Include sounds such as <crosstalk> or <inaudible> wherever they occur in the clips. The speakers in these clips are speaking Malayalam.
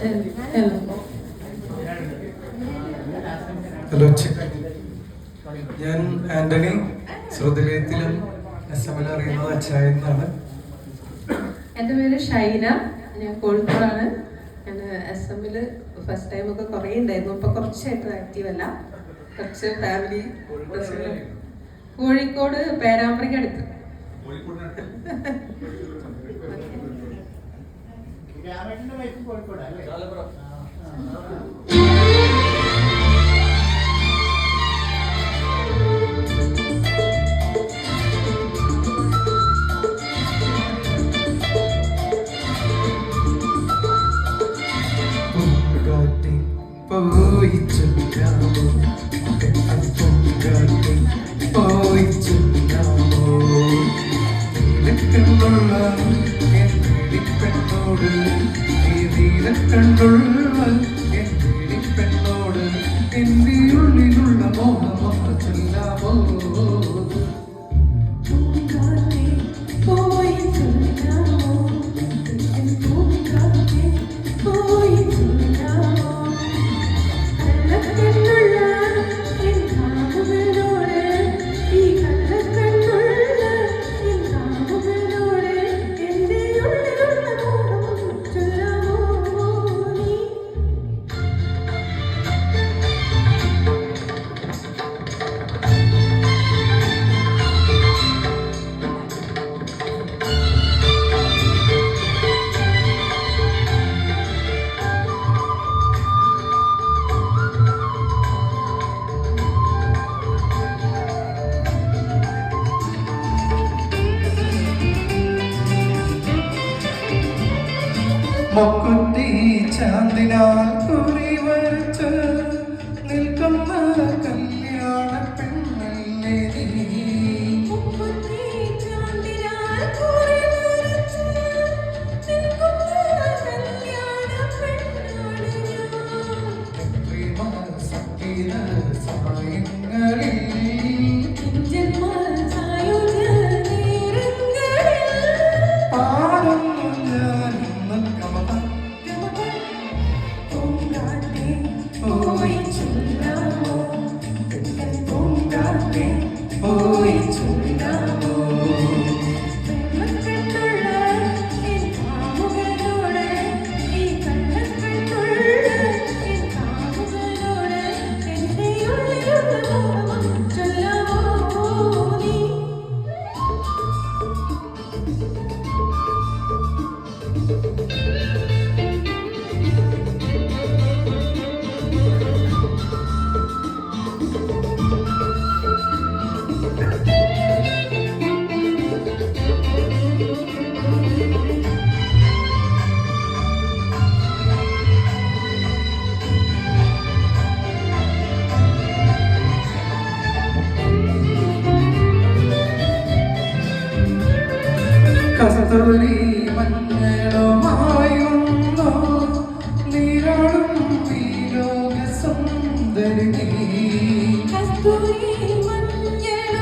ഹലോ ഞാൻ ആന്റണി ശ്രുതിലയത്തിലും എസ് എം എൽ അറിയുന്നത് അച്ചായ എന്നാണ്. എന്റെ പേര് ഷൈന ഞാൻ കോഴിക്കോടാണ്. ഞാൻ എസ് എൽ ഫസ്റ്റ് ടൈം ഒക്കെ കുറേ ഉണ്ടായിരുന്നു ഇപ്പൊ കുറച്ചായിട്ട് ആക്റ്റീവ് അല്ല. കുറച്ച് ഫാമിലി കോഴിക്കോട് പേരാമ്പ്രയ്ക്ക് അടുത്ത്? <laughs> രാമേട്ടന്റെ വയസ്സ് കോഴിക്കോട് അല്ലേ? പൂങ്കാറ്റെ പോയി ചൊല്ലാമോ പൂങ്കാറ്റെ പോയി ചൊല്ലാമോ നീലക്കണ്ണുള്ള എൻ and burn. മൊക്കുറ്റി ചാന്തിനാൽ കുറി വരച്ച് നിൽക്കുന്ന കല്യാണ പെണ്ണല്ലേ നീ? കസ്തൂരി സുന്ദരി കസ്തൂരി മഞ്ഞളുമായിരുന്നു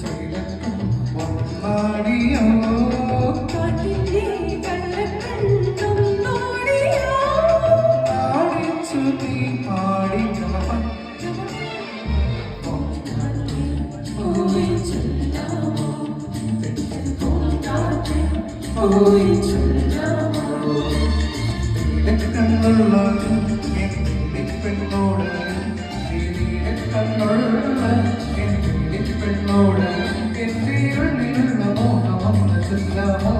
ചേലത്തും വന്നാടിയോ പോയി പെണ്ണോട് കണ്ണുള്ള പെണ്ണോട് ഉള്ളിലുള്ള മോഹം